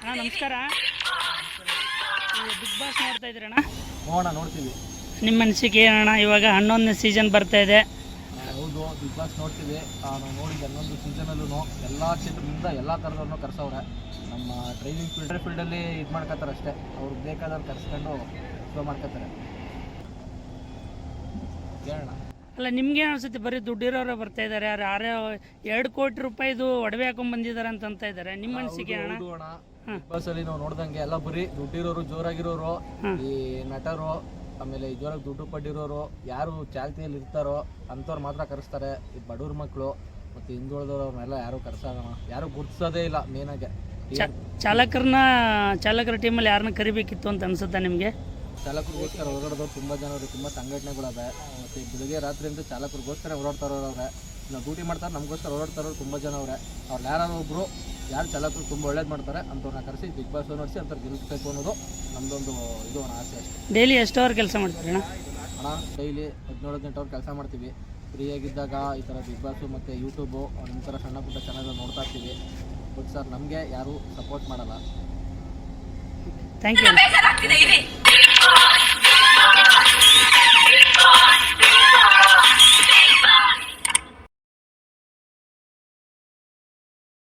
ಅಣ್ಣ ನಮಸ್ಕಾರ. Big boss ನೋಡ್ತಾ ಇದ್ದೀರಣ್ಣ? ನೋಡೋಣ ನೋಡ್ತೀವಿ. ನಿಮ್ಮ ಅನಿಸಿಕೆ ಏನಣ್ಣ ಇವಾಗ ಹನ್ನೊಂದನೇ ಸೀಸನ್ ಬರ್ತಾ ಇದೆ? ಹೌದು ಬಿಗ್ ಬಾಸ್ ನೋಡ್ತೀವಿ. ನಾವು ನೋಡಿದ ಹನ್ನೊಂದು ಸೀಸನಲ್ಲೂ ಎಲ್ಲ ಕ್ಷೇತ್ರದಿಂದ ಎಲ್ಲ ಥರದವ್ರನ್ನೂ ಕರೆಸವ್ರೆ. ನಮ್ಮ ಡ್ರೈವಿಂಗ್ ಫೀಲ್ಡ್ ಫೀಲ್ಡಲ್ಲಿ ಇದು ಮಾಡ್ಕೋತಾರೆ ಅಷ್ಟೇ. ಅವ್ರಿಗೆ ಬೇಕಾದವ್ರು ಕರ್ಸ್ಕೊಂಡು ಶೋ ಮಾಡ್ಕೋತಾರೆ ಕೇಳೋಣ. ಅಲ್ಲ ನಿಮ್ಗೆ ಅನ್ಸುತ್ತೆ ಬರೀ ದುಡ್ಡಿರೋರು ಬರ್ತಾ ಇದ್ದಾರೆ ಯಾರು ಯಾರೋ ಎರಡು ಕೋಟಿ ರೂಪಾಯಿದು ಒಡವೆ ಹಾಕೊಂಡ್ ಬಂದಿದ್ದಾರೆ ಅಂತ ಅಂತ ಇದ್ದಾರೆ ನಿಮ್ಮ ಅನಿಸಿಕೆ ಅಣ್ಣ? ಬಾಸ್ ಅಲ್ಲಿ ನಾವು ನೋಡ್ದಂಗೆ ಎಲ್ಲ ಬರೀ ದುಡ್ಡಿರೋರು ಜೋರಾಗಿರೋರು ಈ ನಟರು ಆಮೇಲೆ ಈ ಜೋರಾಗಿ ದುಡ್ಡು ಪಡ್ಡಿರೋರು ಯಾರು ಚಾಲ್ತಿಯಲ್ಲಿ ಇರ್ತಾರೋ ಅಂಥವ್ರು ಮಾತ್ರ ಕರೆಸ್ತಾರೆ. ಈ ಬಡವ್ರ ಮಕ್ಕಳು ಮತ್ತೆ ಹಿಂದುಳಿದವ್ರು ಅವ್ರನ್ನೆಲ್ಲ ಯಾರು ಕರ್ಸೋಣ ಯಾರು ಗುರ್ತಿಸೋದೇ ಇಲ್ಲ ಮೇನಾಗೆ ಚ- ಚಾಲಕರನ್ನ ಚಾಲಕರ ಟೀಮಲ್ಲಿ ಯಾರನ್ನ ಕರಿಬೇಕಿತ್ತು ಅಂತ ಅನ್ಸುತ್ತಾ ನಿಮಗೆ? ಚಾಲಕರಿಗೋಸ್ಕರ ಓಡಾಡೋರು ತುಂಬ ಜನ ಅವ್ರಿಗೆ ತುಂಬ ಸಂಘಟನೆಗಳವೆ ಮತ್ತು ಬೆಳಿಗ್ಗೆ ರಾತ್ರಿಯಿಂದ ಚಾಲಕರಿಗೋಸ್ಕರ ಓಡಾಡ್ತಾರವ್ರೆ ನಾವು ಡ್ಯೂಟಿ ಮಾಡ್ತಾರೆ ನಮಗೋಸ್ಕರ ಓಡಾಡ್ತಾರೋ ತುಂಬ ಜನ ಅವರೇ. ಅವ್ರು ಯಾರು ಒಬ್ಬರು ಯಾರು ಚಾಲಕರು ತುಂಬ ಒಳ್ಳೇದು ಮಾಡ್ತಾರೆ ಅಂಥವ್ರನ್ನ ಕರೆಸಿ ಬಿಗ್ ಬಾಸ್ ನೋಡಿಸಿ ಅಂಥವ್ರು ಗೆಲ್ಲಿಸ್ಬೇಕು ಅನ್ನೋದು ನಮ್ಮದೊಂದು ಇದು ಅಣ್ಣ ಆಸೆ ಅಷ್ಟೇ. ಡೈಲಿ ಎಷ್ಟು ಅವರ್ ಕೆಲಸ ಮಾಡ್ತೀರಿ ಅಣ್ಣ? ಹಣ ಡೈಲಿ ಹದಿನೇಳು ಹದಿನೆಂಟು ಅವ್ರು ಕೆಲಸ ಮಾಡ್ತೀವಿ. ಫ್ರೀಯಾಗಿದ್ದಾಗ ಈ ಥರ ಬಿಗ್ ಬಾಸು ಮತ್ತು ಯೂಟ್ಯೂಬು ನಿಮ್ಮ ಥರ ಸಣ್ಣ ಪುಟ್ಟ ಚಾನಲ್ ನೋಡ್ತಾ ಇರ್ತೀವಿ. ಬಟ್ ಸರ್ ನಮಗೆ ಯಾರೂ ಸಪೋರ್ಟ್ ಮಾಡಲ್ಲ. Thank you